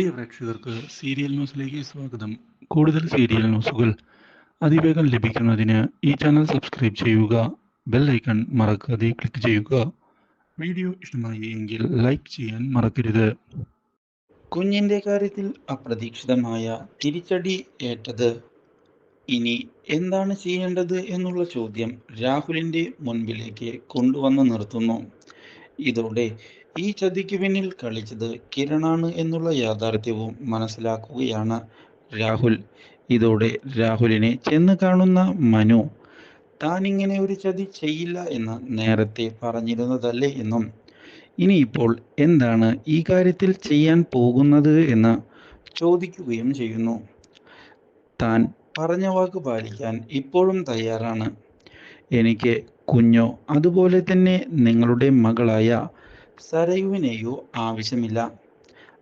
പ്രിയ പ്രേക്ഷകർക്ക് സീരിയൽ ന്യൂസിലേക്ക് സ്വാഗതം. കൂടുതൽ സീരിയൽ ന്യൂസുകൾ അതിവേഗം ലഭിക്കുന്നതിന് ഈ ചാനൽ സബ്സ്ക്രൈബ് ചെയ്യുക ബെൽ ഐക്കൺ മറക്കാതെ ക്ലിക്ക് ചെയ്യുക. വീഡിയോ ഇഷ്ടമായി എങ്കിൽ ലൈക്ക് ചെയ്യാൻ മറക്കരുത്. കുഞ്ഞിന്റെ കാര്യത്തിൽ അപ്രതീക്ഷിതമായ തിരിച്ചടി ഏറ്റത് ഇനി എന്താണ് ചെയ്യേണ്ടത് എന്നുള്ള ചോദ്യം രാഹുലിന്റെ മുൻപിലേക്ക് കൊണ്ടുവന്ന് നിർത്തുന്നു. ഇതോടെ ഈ ചതിക്ക് പിന്നിൽ കളിച്ചത് കിരണാണ് എന്നുള്ള യാഥാർത്ഥ്യവും മനസ്സിലാക്കുകയാണ് രാഹുൽ. ഇതോടെ രാഹുലിനെ ചെന്ന് കാണുന്ന മനു താൻ ഇങ്ങനെ ഒരു ചതി ചെയ്യില്ല എന്ന് നേരത്തെ പറഞ്ഞിരുന്നതല്ലേ എന്നും. ഇനിയിപ്പോൾ എന്താണ് ഈ കാര്യത്തിൽ ചെയ്യാൻ പോകുന്നത് എന്ന് ചോദിക്കുകയും ചെയ്യുന്നു. താൻ പറഞ്ഞ വാക്ക് പാലിക്കാൻ ഇപ്പോഴും തയ്യാറാണ്. എനിക്ക് കുഞ്ഞോ. അതുപോലെ തന്നെ നിങ്ങളുടെ മകളായ സരയുവിനെയോ ആവശ്യമില്ല.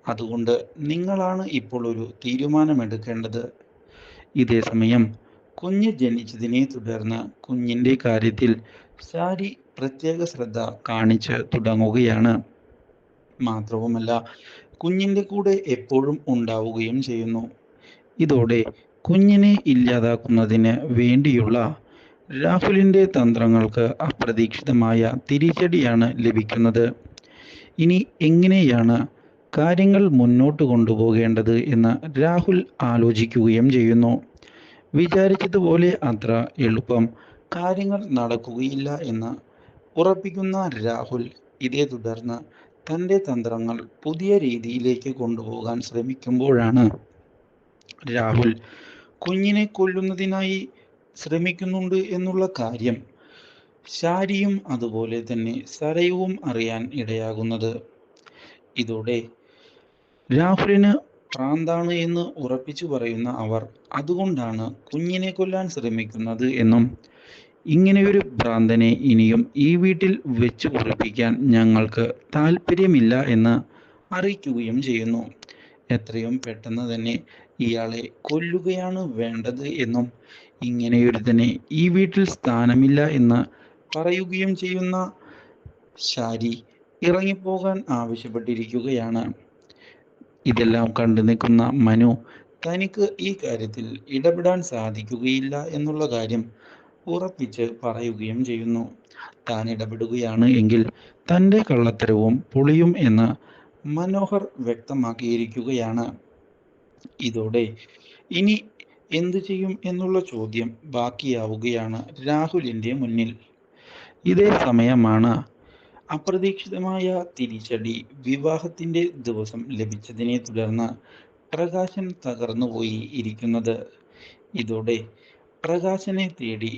അതുകൊണ്ട് നിങ്ങളാണ് ഇപ്പോൾ ഒരു തീരുമാനമെടുക്കേണ്ടത്. ഇതേ സമയം കുഞ്ഞ് ജനിച്ചതിനെ തുടർന്ന് കുഞ്ഞിന്റെ കാര്യത്തിൽ സാരി പ്രത്യേക ശ്രദ്ധ കാണിച്ച് തുടങ്ങുകയാണ്. മാത്രവുമല്ല കുഞ്ഞിന്റെ കൂടെ എപ്പോഴും ഉണ്ടാവുകയും ചെയ്യുന്നു. ഇതോടെ കുഞ്ഞിനെ ഇല്ലാതാക്കുന്നതിന് വേണ്ടിയുള്ള രാഹുലിന്റെ തന്ത്രങ്ങൾക്ക് അപ്രതീക്ഷിതമായ തിരിച്ചടിയാണ് ലഭിക്കുന്നത്. ഇനി എങ്ങനെയാണ് കാര്യങ്ങൾ മുന്നോട്ട് കൊണ്ടുപോകേണ്ടത് എന്ന് രാഹുൽ ആലോചിക്കുകയും ചെയ്യുന്നു. വിചാരിച്ചതുപോലെ അത്ര എളുപ്പം കാര്യങ്ങൾ നടക്കുകയില്ല എന്ന് ഉറപ്പിക്കുന്ന രാഹുൽ ഇതേ തുടർന്ന് തന്റെ തന്ത്രങ്ങൾ പുതിയ രീതിയിലേക്ക് കൊണ്ടുപോകാൻ ശ്രമിക്കുമ്പോഴാണ് രാഹുൽ കുഞ്ഞിനെ കൊല്ലുന്നതിനായി ശ്രമിക്കുന്നുണ്ട് എന്നുള്ള കാര്യം ശാരിയും അതുപോലെ തന്നെ സരയുവും അറിയാൻ ഇടയാകുന്നത്. ഇതോടെ രാഹുലിന് ഭ്രാന്താണ് എന്ന് ഉറപ്പിച്ചു പറയുന്ന അവർ അതുകൊണ്ടാണ് കുഞ്ഞിനെ കൊല്ലാൻ ശ്രമിക്കുന്നത് എന്നും ഇങ്ങനെയൊരു ഭ്രാന്തനെ ഇനിയും ഈ വീട്ടിൽ വെച്ച് ഉറപ്പിക്കാൻ ഞങ്ങൾക്ക് താല്പര്യമില്ല എന്ന് അറിയിക്കുകയും ചെയ്യുന്നു. എത്രയും പെട്ടെന്ന് തന്നെ ഇയാളെ കൊല്ലുകയാണ് വേണ്ടത് എന്നും ഇങ്ങനെയൊരുത്തനെ ഈ വീട്ടിൽ സ്ഥാനമില്ല എന്ന് പറയുകയും ചെയ്യുന്ന ശാരി ഇറങ്ങിപ്പോകാൻ ആവശ്യപ്പെട്ടിരിക്കുകയാണ്. ഇതെല്ലാം കണ്ടു നിൽക്കുന്ന മനു തനിക്ക് ഈ കാര്യത്തിൽ ഇടപെടാൻ സാധിക്കുകയില്ല എന്നുള്ള കാര്യം ഉറപ്പിച്ച് പറയുകയും ചെയ്യുന്നു. താൻ ഇടപെടുകയാണ് എങ്കിൽ തന്റെ കള്ളത്തരവും പൊളിയും എന്ന് മനോഹർ വ്യക്തമാക്കിയിരിക്കുകയാണ്. ഇതോടെ ഇനി എന്തു ചെയ്യും എന്നുള്ള ചോദ്യം ബാക്കിയാവുകയാണ് രാഹുലിന്റെ മുന്നിൽ. ഇതേ സമയമാണ് അപ്രതീക്ഷിതമായ തിരിച്ചടി വിവാഹത്തിന്റെ ദിവസം ലഭിച്ചതിനെ തുടർന്ന് പ്രകാശൻ തകർന്നുപോയി ഇരിക്കുന്നത്. ഇതോടെ പ്രകാശനെ തേടി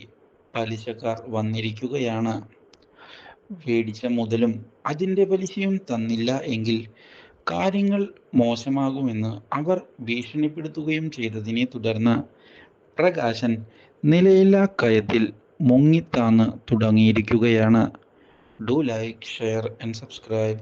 പലിശക്കാർ വന്നിരിക്കുകയാണ്. മേടിച്ച മുതലും അതിന്റെ പലിശയും തന്നില്ല എങ്കിൽ കാര്യങ്ങൾ മോശമാകുമെന്ന് അവർ ഭീഷണിപ്പെടുത്തുകയും ചെയ്തതിനെ തുടർന്ന് പ്രകാശൻ നിലയില്ലാ കയത്തിൽ മുങ്ങിത്താന്ന് തുടങ്ങിയിരിക്കുകയാണ്. Do like share and subscribe